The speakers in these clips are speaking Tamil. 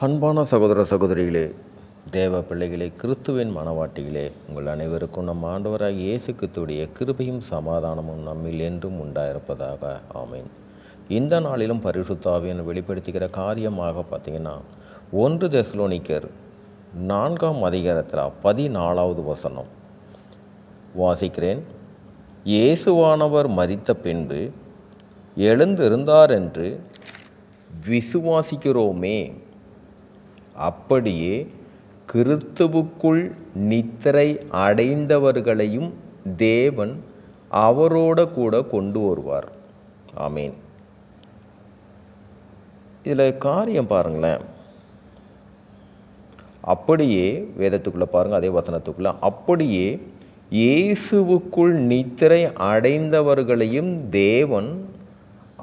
அன்பான சகோதர சகோதரிகளே தேவ பிள்ளைகளே கிறிஸ்துவின் மனவாட்டிகளே உங்கள் அனைவருக்கும் நம் ஆண்டவராக இயேசு கிறிஸ்துடைய கிருபையும் சமாதானமும் நம்மில் என்றும் உண்டாயிருப்பதாக. ஆமேன். இந்த நாளிலும் பரிசுத்தாவியன் வெளிப்படுத்துகிற காரியமாக பார்த்தீங்கன்னா ஒன்று தெசலோனிக்கர் நான்காம் அதிகாரத்தில் பதினாலாவது வசனம். வாசிக்கிறேன். இயேசுவானவர் மறித்த பின்பு எழுந்திருந்தார் என்று விசுவாசிக்கிறோமே. அப்படியே கிறித்துவுக்குள் நித்திரை அடைந்தவர்களையும் தேவன் அவரோட கூட கொண்டு வருவார். ஆமீன். இதில் காரியம் பாருங்களேன். அப்படியே வேதத்துக்குள்ளே பாருங்கள் அதே வசனத்துக்குள்ள. அப்படியே இயேசுவுக்குள் நித்திரை அடைந்தவர்களையும் தேவன்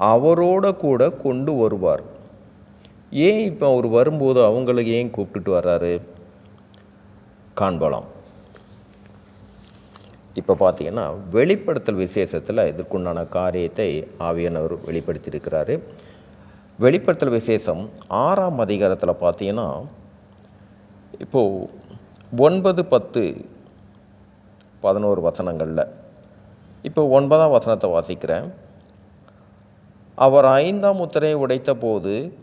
அவரோட கூட கொண்டு வருவார். ஏன் இப்போ அவர் வரும்போது அவங்கள ஏன் கூப்பிட்டுட்டு வர்றாரு? காண்பலாம். இப்போ பார்த்தீங்கன்னா வெளிப்படுத்தல் விசேஷத்தில் இதற்குண்டான காரியத்தை ஆவியானவர் வெளிப்படுத்தியிருக்கிறாரு. வெளிப்படுத்தல் விசேஷம் ஆறாம் அதிகாரத்தில் பார்த்தீங்கன்னா இப்போது ஒன்பது பத்து பதினோரு வசனங்களில் இப்போ ஒன்பதாம் வசனத்தை வாசிக்கிறேன். அவர் ஐந்தாம் முத்திரையை உடைத்த போது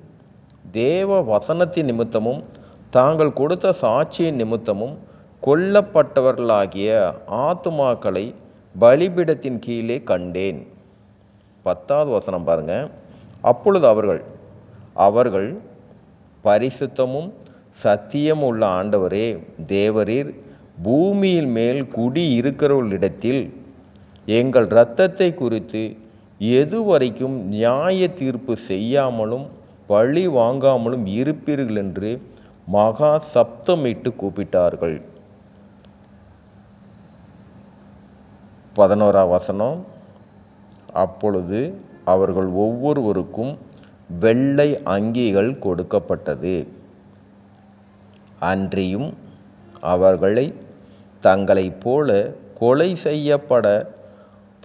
தேவ வசனத்தின் நிமித்தமும் தாங்கள் கொடுத்த சாட்சியின் நிமித்தமும் கொல்லப்பட்டவர்களாகிய ஆத்துமாக்களை பலிபிடத்தின் கீழே கண்டேன். பத்தாவது வசனம் பாருங்க. அப்பொழுது அவர்கள் அவர்கள் பரிசுத்தமும் சத்தியம் உள்ள ஆண்டவரே தேவரீர் பூமியில் மேல் குடி இருக்கிறவர்களிடத்தில் எங்கள் இரத்தத்தை குறித்து எதுவரைக்கும் நியாய தீர்ப்பு செய்யாமலும் பழி வாங்காமலும் இருப்பீர்கள் என்று மகா சப்தமிட்டு கூப்பிட்டார்கள். பதினோரா வசனம் அப்பொழுது அவர்கள் ஒவ்வொருவருக்கும் வெள்ளை அங்கிகள் கொடுக்கப்பட்டது. அன்றியும் அவர்களை தங்களைப் போல கொலை செய்யப்பட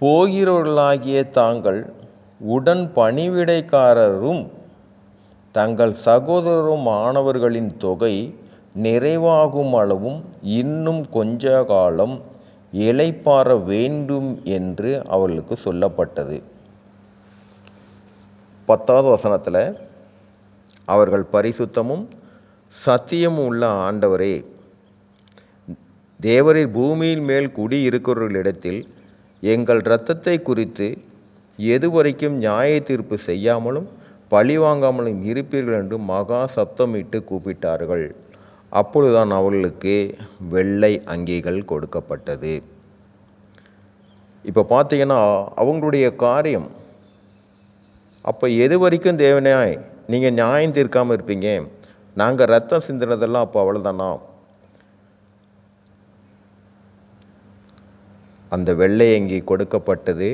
போகிறவர்களாகிய தாங்கள் உடன் பணிவிடைக்காரரும் தங்கள் சகோதரரும் மாணவர்களின் தொகை நிறைவாகும் அளவும் இன்னும் கொஞ்ச காலம் இலைப்பாற வேண்டும் என்று அவர்களுக்கு சொல்லப்பட்டது. பத்தாவது வசனத்தில் அவர்கள் பரிசுத்தமும் சத்தியமும் உள்ள ஆண்டவரே தேவரின் பூமியின் மேல் குடி இருக்கிறவர்களிடத்தில் எங்கள் இரத்தத்தை குறித்து எதுவரைக்கும் நியாய தீர்ப்பு செய்யாமலும் பழி வாங்காமலும் இருப்பீர்கள் என்று மகா சப்தமிட்டு கூப்பிட்டார்கள். அப்பொழுதுதான் அவர்களுக்கு வெள்ளை அங்கிகள் கொடுக்கப்பட்டது. இப்போ பார்த்தீங்கன்னா அவங்களுடைய காரியம் அப்போ எது வரைக்கும் தேவனாய் நீங்கள் நியாயம் தீர்க்காமல் இருப்பீங்க. நாங்கள் ரத்தம் சிந்தினதெல்லாம் அப்போ அவ்வளோதானா அந்த வெள்ளை அங்கி கொடுக்கப்பட்டது.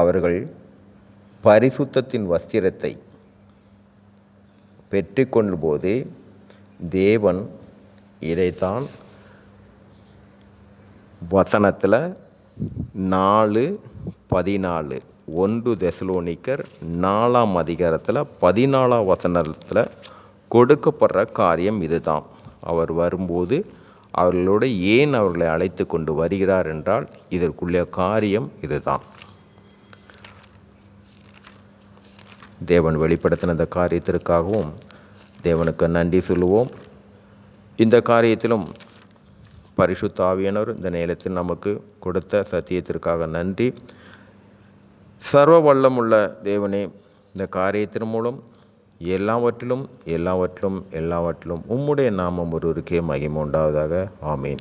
அவர்கள் பரிசுத்தத்தின் வஸ்திரத்தை பெற்றுக்கொள்ளும்போது தேவன் இதைத்தான் வசனத்தில் நாலு பதினாலு ஒன்று தெசலோனிக்கர் நாலாம் அதிகாரத்தில் பதினாலாம் வசனத்தில் கொடுக்கப்படுற காரியம் இதுதான். அவர் வரும்போது அவர்களோடு ஏன் அவர்களை அழைத்து கொண்டு வருகிறார் என்றால் இதற்குள்ள காரியம் இதுதான். தேவன் வெளிப்படுத்தின இந்த காரியத்திற்காகவும் தேவனுக்கு நன்றி சொல்லுவோம். இந்த காரியத்திலும் பரிசுத்தாவியனர் இந்த நேரத்தில் நமக்கு கொடுத்த சத்தியத்திற்காக நன்றி. சர்வ வல்லமுள்ள தேவனே இந்த காரியத்தின் மூலம் எல்லாவற்றிலும் எல்லாவற்றிலும் எல்லாவற்றிலும் உம்முடைய நாமம் ஒருவருக்கே மகிமை உண்டாவதாக. ஆமீன்.